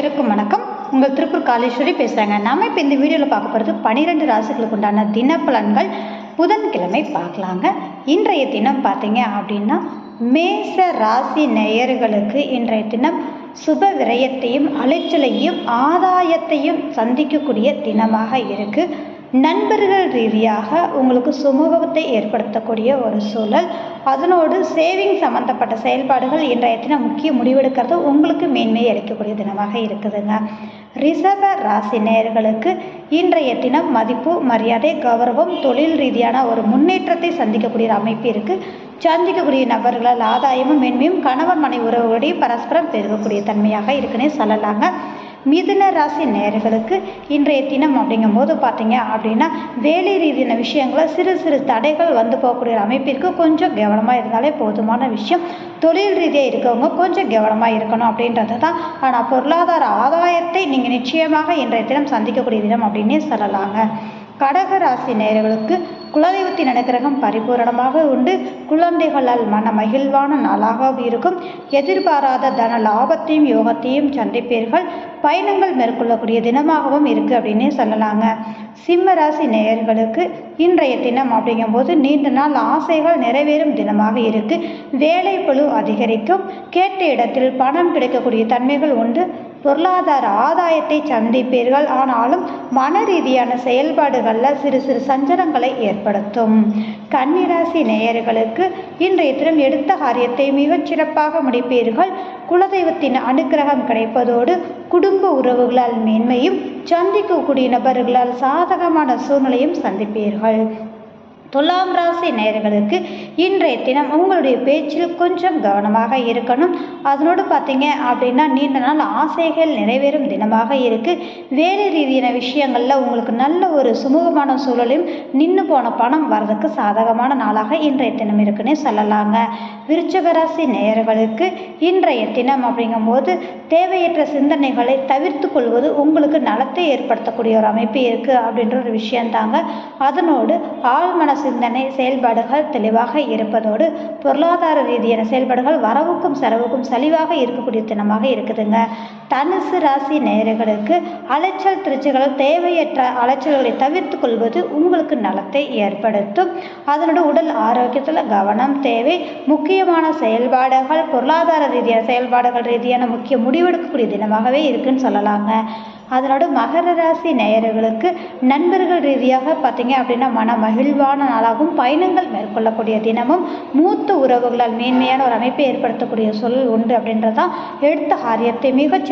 அனைவருக்கும் வணக்கம். உங்கள் திருப்பூர் காலேஸ்வரி பேசுகிறாங்க நம்ம இப்போ இந்த வீடியோவில் பார்க்க போகிறது பன்னிரெண்டு ராசிகளுக்கு உண்டான தினப்பலன்கள். புதன்கிழமை பார்க்கலாங்க. இன்றைய தினம் பார்த்தீங்க அப்படின்னா மேச ராசி நேயர்களுக்கு இன்றைய தினம் சுப விரயத்தையும் அலைச்சலையும் ஆதாயத்தையும் சந்திக்கக்கூடிய தினமாக இருக்குது நண்பர்கள் ரீதியாக உங்களுக்கு சுமூகத்தை ஏற்படுத்தக்கூடிய ஒரு சூழல். அதனோடு சேவிங் சம்மந்தப்பட்ட செயல்பாடுகள் இன்றைய தினம் முக்கிய முடிவெடுக்கிறது. உங்களுக்கு மேன்மை அளிக்கக்கூடிய தினமாக இருக்குதுங்க. ரிசர்வ ராசி நேயர்களுக்கு இன்றைய தினம் மதிப்பு மரியாதை கௌரவம் தொழில் ரீதியான ஒரு முன்னேற்றத்தை சந்திக்கக்கூடிய ஒரு அமைப்பு இருக்குது சந்திக்கக்கூடிய நபர்களால் ஆதாயமும் மேன்மையும் கணவன் மனை உறவுகளுடைய பரஸ்பரம் பெருகக்கூடிய தன்மையாக இருக்குன்னே சொல்லலாங்க. மிதுன ராசி நேயர்களுக்கு இன்றைய தினம் அப்படிங்கும்போது பார்த்தீங்க அப்படின்னா வேலை ரீதியான விஷயங்களை சிறு சிறு தடைகள் வந்து போகக்கூடிய அமைப்பிற்கு கொஞ்சம் கவனமாக இருந்தாலே போதுமான விஷயம். தொழில் ரீதியாக இருக்கவங்க கொஞ்சம் கவனமாக இருக்கணும் அப்படின்றது தான். ஆனால் பொருளாதார ஆதாயத்தை நீங்கள் நிச்சயமாக இன்றைய தினம் சந்திக்கக்கூடிய தினம் அப்படின்னே சொல்லலாங்க. கடக ராசி குலதெய்வத்தின் அனுகிரகம் பரிபூரணமாக உண்டு. குழந்தைகளால் மன மகிழ்வான நாளாக இருக்கும். எதிர்பாராத தன லாபத்தையும் யோகத்தையும் சந்திப்பீர்கள். பயணங்கள் மேற்கொள்ளக்கூடிய தினமாகவும் இருக்குது அப்படின்னே சொல்லலாங்க. சிம்ம ராசி நேயர்களுக்கு இன்றைய தினம் அப்படிங்கும்போது நீண்ட நாள் ஆசைகள் நிறைவேறும் தினமாக இருக்குது வேலை அதிகரிக்கும். கேட்ட இடத்தில் பணம் கிடைக்கக்கூடிய தன்மைகள் உண்டு. பொருளாதார ஆதாயத்தை சந்திப்பீர்கள். ஆனாலும் மன ரீதியான செயல்பாடுகளில் சிறு சிறு சஞ்சலங்களை ஏற்படுத்தும். கன்னிராசி நேயர்களுக்கு இன்றைய தினம் எடுத்த காரியத்தை மிகச் சிறப்பாக முடிப்பீர்கள். குலதெய்வத்தின் அனுக்கிரகம் கிடைப்பதோடு குடும்ப உறவுகளால் மேன்மையும் சந்திக்கக்கூடிய நபர்களால் சாதகமான சூழ்நிலையும் சந்திப்பீர்கள். துலாம் ராசி நேயர்களுக்கு இன்றைய தினம் உங்களுடைய பேச்சில் கொஞ்சம் கவனமாக இருக்கணும். அதனோடு பார்த்தீங்க அப்படின்னா நீண்ட நாள் ஆசைகள் நிறைவேறும் தினமாக இருக்குது வேலை ரீதியான விஷயங்களில் உங்களுக்கு நல்ல ஒரு சுமூகமான சூழலையும் நின்று போன பணம் வர்றதுக்கு சாதகமான நாளாக இன்றைய தினம் இருக்குன்னே சொல்லலாங்க. விருச்சக ராசி நேயர்களுக்கு இன்றைய தினம் அப்படிங்கும்போது தேவையற்ற சிந்தனைகளை தவிர்த்து கொள்வது உங்களுக்கு நலத்தை ஏற்படுத்தக்கூடிய ஒரு அமைப்பு இருக்குது அப்படின்ற ஒரு விஷயந்தாங்க. அதனோடு ஆழ்மன சிந்தனை செயல்பாடுகள் தெளிவாக இருப்பதோடு பொருளாதார ரீதியான செயல்பாடுகள் வரவுக்கும் செலவுக்கும் சலிவாக இருக்கக்கூடிய தினமாக இருக்குதுங்க. தனுசு ராசி நேயர்களுக்கு அலைச்சல் திருச்சிகள் தேவையற்ற அலைச்சல்களை தவிர்த்து கொள்வது உங்களுக்கு நலத்தை ஏற்படுத்தும். அதனோட உடல் ஆரோக்கியத்தில் கவனம் தேவை. முக்கியமான செயல்பாடுகள் பொருளாதார ரீதியான செயல்பாடுகள் ரீதியான முக்கிய முடிவெடுக்கக்கூடிய தினமாகவே இருக்குன்னு சொல்லலாங்க. அதனோட மகர ராசி நேயர்களுக்கு நண்பர்கள் ரீதியாக பார்த்தீங்க அப்படின்னா மன மகிழ்வான நாளாகவும் பயணங்கள் மேற்கொள்ளக்கூடிய தினமும் மூத்த உறவுகளால் மேன்மையான ஒரு அமைப்பை ஏற்படுத்தக்கூடிய சொல் உண்டு அப்படின்றதான் எடுத்த காரியத்தை மிகச்